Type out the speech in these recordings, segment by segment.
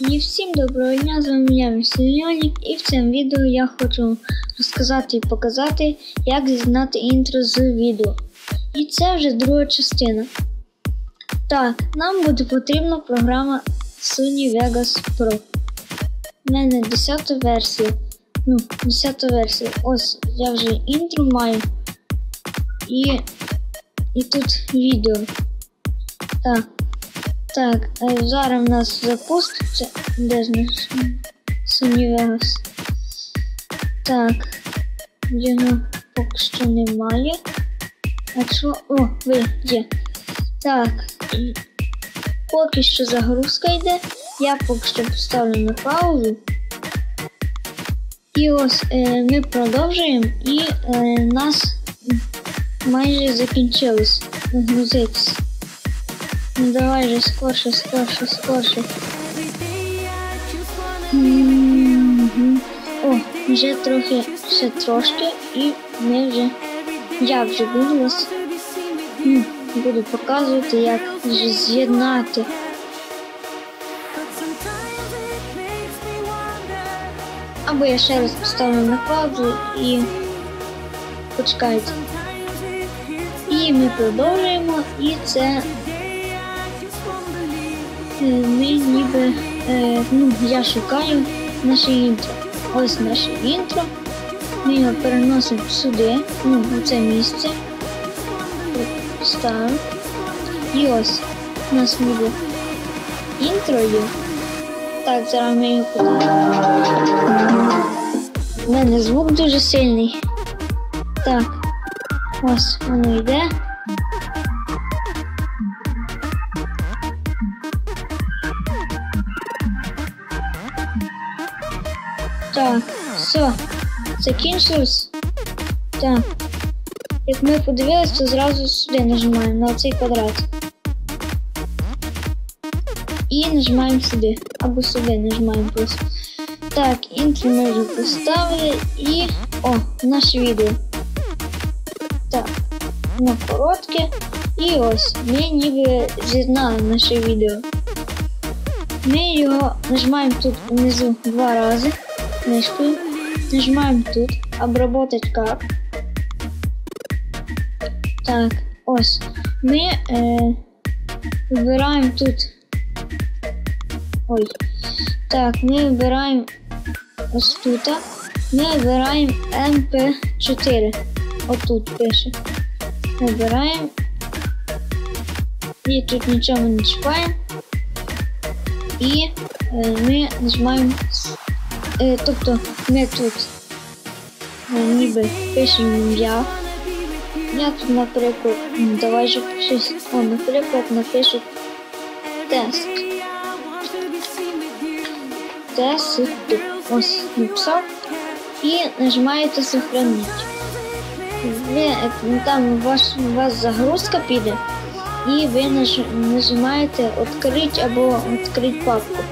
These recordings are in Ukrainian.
І всім доброго дня, з вами я Місільйонік, і в цьому відео я хочу розказати і показати, як зізнати інтро з відео. І це вже друга частина. Так, нам буде потрібна програма Sony Vegas Pro. У мене 10 версія. Ну, 10 версія. Ось я вже інтро маю. І, і тут відео. Так. Так, е, зараз в нас запуститься. Де наш Sony Так, його поки що немає. А що? О, ви є. Так. Поки що загрузка йде. Я поки що поставлю на паузу. І ось е, ми продовжуємо і е, нас майже закінчилось грузитися. Ну давай же скорше, скорше, скорше. О, вже трохи, ще трошки, і ми вже. Я вже буду вас. Буду показувати, як вже з'єднати. Або я ще раз поставлю на паузу і почекайте. І ми продовжуємо, і це ми ніби, е, ну, я шукаю наше інтро. Ось наше інтро. Ми його переносимо сюди, ну, в це місце. Ставимо. І ось у нас ніби інтро є. Так, зараз ми його подаємо. У мене звук дуже сильний. Так, ось воно йде. Так, все, закінчилось. Так. Як ми подивились, то зразу сюди нажимаємо на цей квадрат. І нажимаємо сюди. Або сюди нажимаємо просто. Так, інтро ми вже поставили і... О, наше відео. Так, воно коротке. І ось, ми ніби з'єднали наше відео. Ми його нажимаємо тут внизу два рази книжкою. Нажимаем тут обработать как. Так, ось. Ми е, вибираємо тут. Ой. Так, ми вибираємо ось тут. Ми вибираємо MP4. Отут пише. Вибираємо. І тут нічого не чіпаємо. І е, ми нажимаємо Е, тобто ми тут е, ніби пишемо ім'я. Я тут, наприклад, давай же щось, о, наприклад, напишу тест. Тест, ось написав. І нажимаєте сохранити. Ви, е, там ваш, у вас загрузка піде, і ви нажимаєте відкрити або відкрити папку.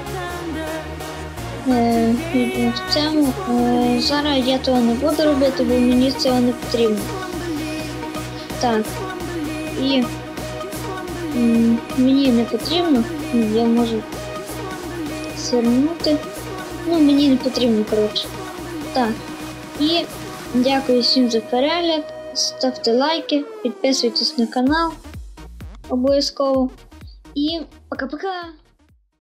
Е, цьому е, зараз я того не буду робити, бо мені цього не потрібно. Так. І мені не потрібно, я можу свернути. Ну, мені не потрібно, коротше. Так. І дякую всім за перегляд. Ставте лайки, підписуйтесь на канал обов'язково. І пока-пока!